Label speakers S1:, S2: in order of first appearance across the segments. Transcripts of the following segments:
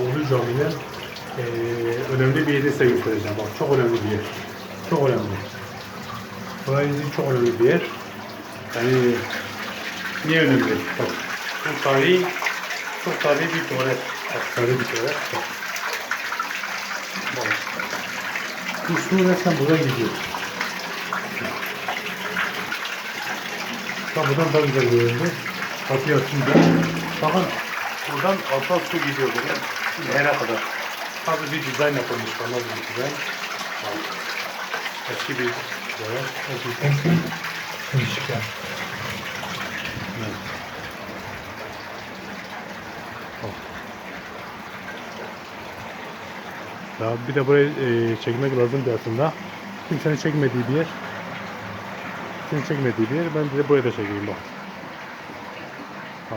S1: Ulu Cami'nin eee önemli bir yeri size göstereceğim. Bak çok önemli bir yer. Çok önemli. Burası çok önemli bir yer. Yani niye önemli? Bak bu tarihi çok tarihi bir tuvalet. Bak tarihi bir tuvalet. Bak. Bak. Bu su resmen buradan gidiyor. Tam buradan daha güzel göründü. Kapıyı açınca. Bakın buradan alta su gidiyor böyle. Nehre kadar. Tabii bir dizayn yapılmış. Bana bir dizayn. Eski bir tuvalet. Gerçekten değişik yani. Evet. Ya bir de burayı e, çekmek lazım aslında. Kimsenin çekmediği bir yer. Kimsenin çekmediği bir yer. Ben de buraya da çekeyim bak. Ha.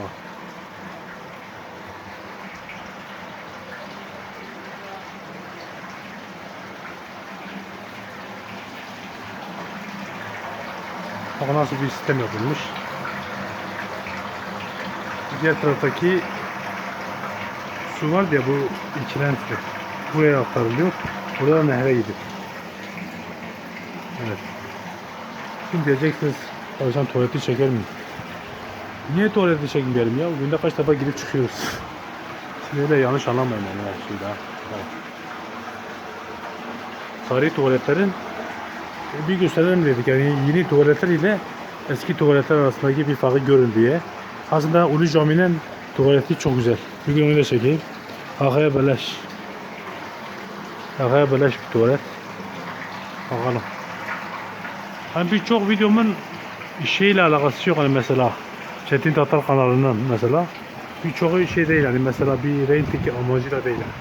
S1: Bak nasıl bir sistem yapılmış. Diğer taraftaki su var ya bu içilen. Buraya aktarılıyor. Burada nehre gidiyor. Evet. Şimdi diyeceksiniz Tavşan tuvaleti çeker mi? Niye tuvaleti çekmeyelim ya? Günde kaç defa girip çıkıyoruz. Şimdi öyle yanlış anlamayın yani şeyi daha. Evet. Tarihi tuvaletlerin bir gösterelim dedik. Yani yeni tuvaletler ile eski tuvaletler arasındaki bir farkı görün diye. Aslında Ulu Cami'nin tuvaleti çok güzel. Bir gün onu da çekeyim. Arkaya beleş. Arkaya beleş bir tuvalet. Bakalım. Hani birçok videomun şeyle alakası yok hani mesela Çetin Tatar kanalının mesela birçoğu şey değil hani mesela bir reyting amacıyla değil. yani.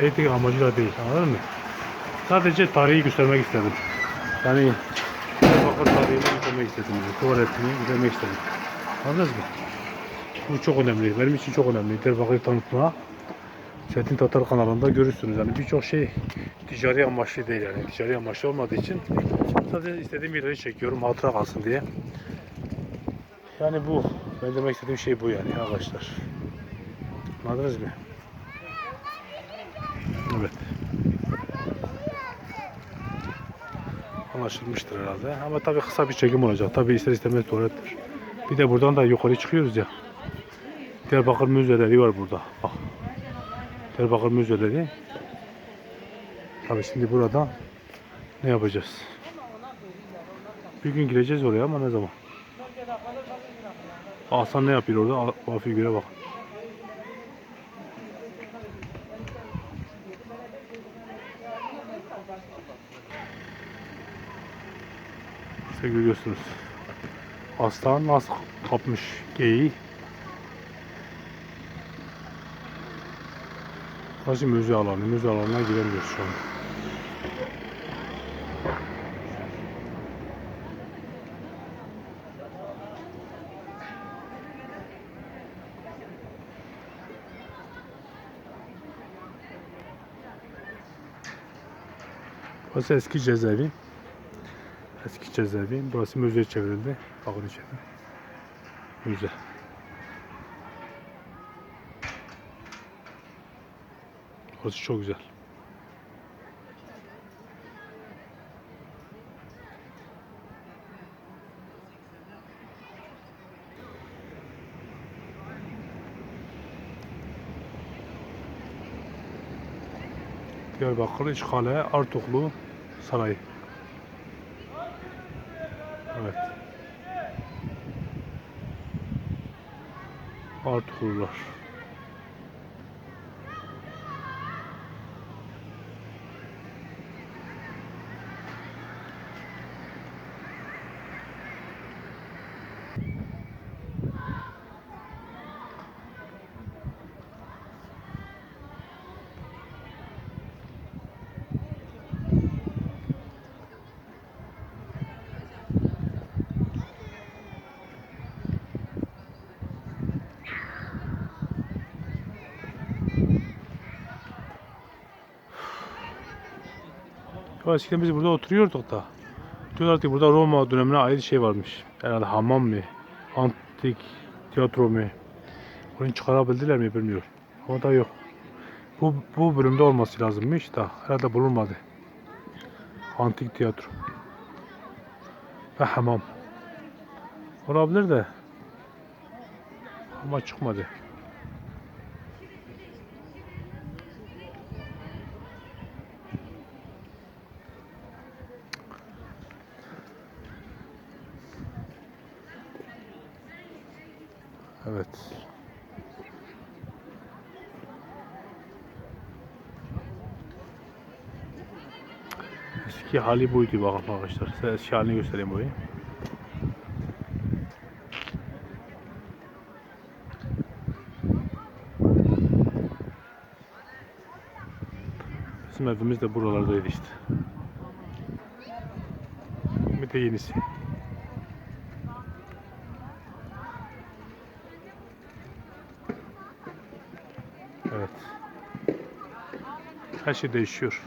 S1: Reyting amacıyla değil anladın mı? Sadece tarihi göstermek istedim. Yani Diyarbakır tarihini göstermek istedim. Tuvaletini göstermek istedim. Anladınız mı? Bu çok önemli. Benim için çok önemli. Diyarbakır'ı tanıtma. Çetin Tatar kanalında görürsünüz. Yani birçok şey ticari amaçlı değil yani. Ticari amaçlı olmadığı için sadece istediğim yerleri çekiyorum hatıra kalsın diye. Yani bu. Ben demek istediğim şey bu yani arkadaşlar. Anladınız mı? Evet. Anlaşılmıştır herhalde. Ama tabii kısa bir çekim olacak. Tabii ister istemez tuvalettir. Bir de buradan da yukarı çıkıyoruz ya. Diyarbakır müzeleri var burada. Bak. Diyarbakır müzeleri. Tabii şimdi burada ne yapacağız? Bir gün gireceğiz oraya ama ne zaman? Hasan ne yapıyor orada? O figüre bak. İşte görüyorsunuz. Aslan nasıl kapmış geyiği. Burası müze alanı. Müze alanına giremiyoruz şu an. Burası eski cezaevi. Eski cezaevi. Burası müzeye çevrildi. Bakın içeri. Müze. Burası çok güzel. Diyarbakır İşkale Artuklu Sarayı. Evet. Artuklular. Eskiden biz burada oturuyorduk da. Diyorlar ki burada Roma dönemine ait şey varmış. Herhalde hamam mı? Antik tiyatro mu? Onu çıkarabildiler mi bilmiyorum. O da yok. Bu, bu bölümde olması lazımmış da herhalde bulunmadı. Antik tiyatro. Ve hamam. Olabilir de. Ama çıkmadı. Evet. Eski hali buydu bakın arkadaşlar. Size eski halini göstereyim burayı. Bizim evimiz de buralardaydı işte. Bir de yenisi. ateşi değişiyor.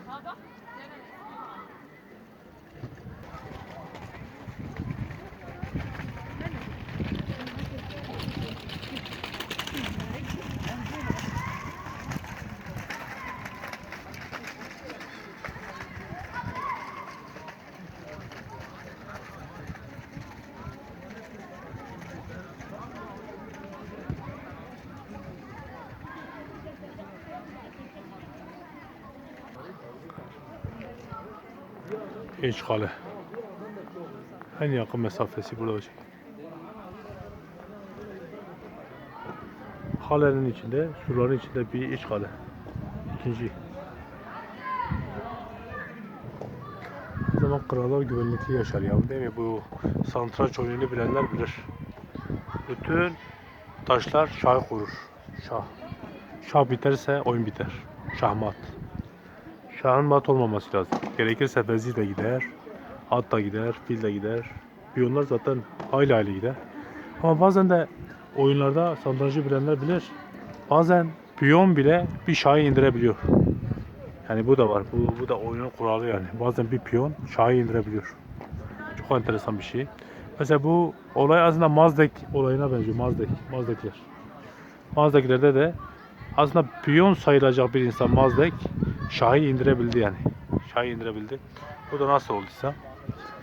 S1: İç kale. En yakın mesafesi burada olacak. Kalenin içinde, surların içinde bir iç kale. İkinci. O zaman krallar güvenlikli yaşar ya değil mi? Bu satranç oyununu bilenler bilir. Bütün taşlar şah kurur. Şah. Şah biterse oyun biter. Şahmat. Şahın mat olmaması lazım. Gerekirse vezir de gider, at da gider, fil de gider. Piyonlar zaten hayli hayli gider. Ama bazen de oyunlarda satrancı bilenler bilir. Bazen piyon bile bir şahı indirebiliyor. Yani bu da var. Bu, bu da oyunun kuralı yani. Bazen bir piyon şahı indirebiliyor. Çok enteresan bir şey. Mesela bu olay aslında Mazdek olayına benziyor. Mazdek, Mazdekler. Mazdekilerde de aslında piyon sayılacak bir insan Mazdek Şahı indirebildi yani. Şahı indirebildi. Bu da nasıl olduysa.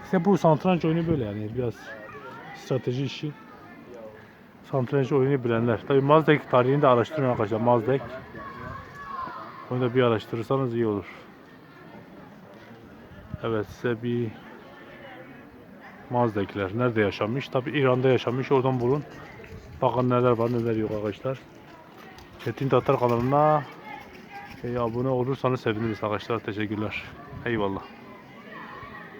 S1: İşte bu satranç oyunu böyle yani biraz strateji işi. Satranç oyunu bilenler. Tabi Mazdek tarihini de araştırın arkadaşlar. Mazdek. Onu da bir araştırırsanız iyi olur. Evet size bir Mazdekler nerede yaşamış? Tabi İran'da yaşamış. Oradan bulun. Bakın neler var neler yok arkadaşlar. Çetin Tatar kanalına e, abone olursanız seviniriz arkadaşlar. Teşekkürler. Eyvallah.